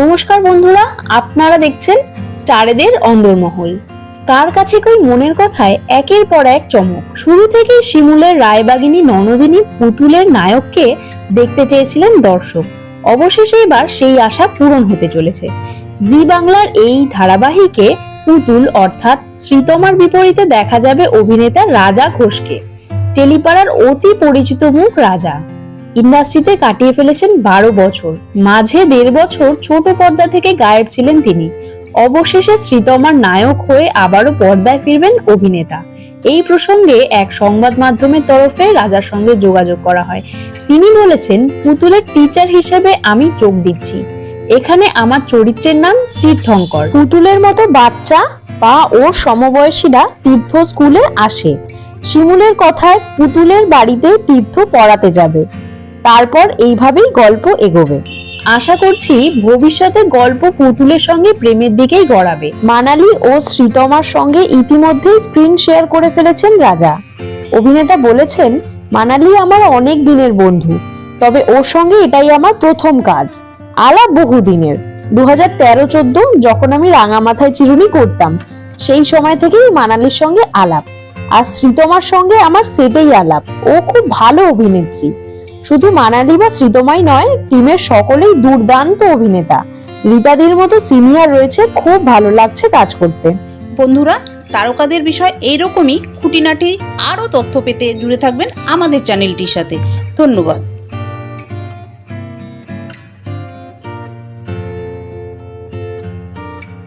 নমস্কার বন্ধুরা, আপনারা দেখছেন স্টারেদের অন্দরমহল। কার কাছে কই মনের কথায় একের পর এক চমক। শুরু থেকেই শিমুলের রায়বাগিনী ননদিনী পুতুলের নায়ককে দেখতে চেয়েছিলেন দর্শক। অবশেষে এবার সেই আশা পূরণ হতে চলেছে। জি বাংলার এই ধারাবাহিকে পুতুল অর্থাৎ শ্রীতমার বিপরীতে দেখা যাবে অভিনেতা রাজা ঘোষকে। টেলিপাড়ার অতি পরিচিত মুখ রাজা। ইন্ডাস্ট্রিতে কাটিয়ে ফেলেছেন বারো বছর। মাঝে দেড় বছর ছোট পর্দা থেকে গায়েব ছিলেন তিনি। অবশেষে শ্রীতমার নায়ক হয়ে আবারও পর্দায় ফিরবেন অভিনেতা। এই প্রসঙ্গে এক সংবাদ মাধ্যমের তরফে রাজার সঙ্গে যোগাযোগ করা হয়। তিনি বলেছেন, পুতুলের টিচার হিসেবে আমি চোখ দিচ্ছি। এখানে আমার চরিত্রের নাম তীর্থঙ্কর। পুতুলের মতো বাচ্চা বা ওর সমবয়সীরা তীর্থ স্কুলে আসে। শিমুলের কথায় পুতুলের বাড়িতে তীর্থ পড়াতে যাবে। তারপর এইভাবেই গল্প এগোবে। আশা করছি ভবিষ্যতে গল্প পুতুলের সঙ্গে প্রেমের দিকেই গড়াবে। মানালি ও শ্রীতমার সঙ্গে ইতিমধ্যেই স্ক্রিন শেয়ার করে ফেলেছেন রাজা। অভিনেতা বলেছেন, মানালি আমার অনেক দিনের বন্ধু, তবে ওর সঙ্গে এটাই আমার প্রথম কাজ। আলাপ বহু দিনের। দু হাজার তেরো চোদ্দ যখন আমি রাঙামাথায় চিরুনি করতাম, সেই সময় থেকেই মানালির সঙ্গে আলাপ। আর শ্রীতমার সঙ্গে আমার সেটেই আলাপ। ও খুব ভালো অভিনেত্রী। শুধু মানালি বা শ্রীতমাই নয়, টিমের সকলেই দুর্দান্ত অভিনেতা। রীতাদির মতো সিনিয়র রয়েছে, খুব ভালো লাগছে কাজ করতে। বন্ধুরা, তারকাদের বিষয় এইরকমই খুঁটিনাটি আরও তথ্য পেতে জুড়ে থাকবেন আমাদের চ্যানেলটির সাথে। ধন্যবাদ।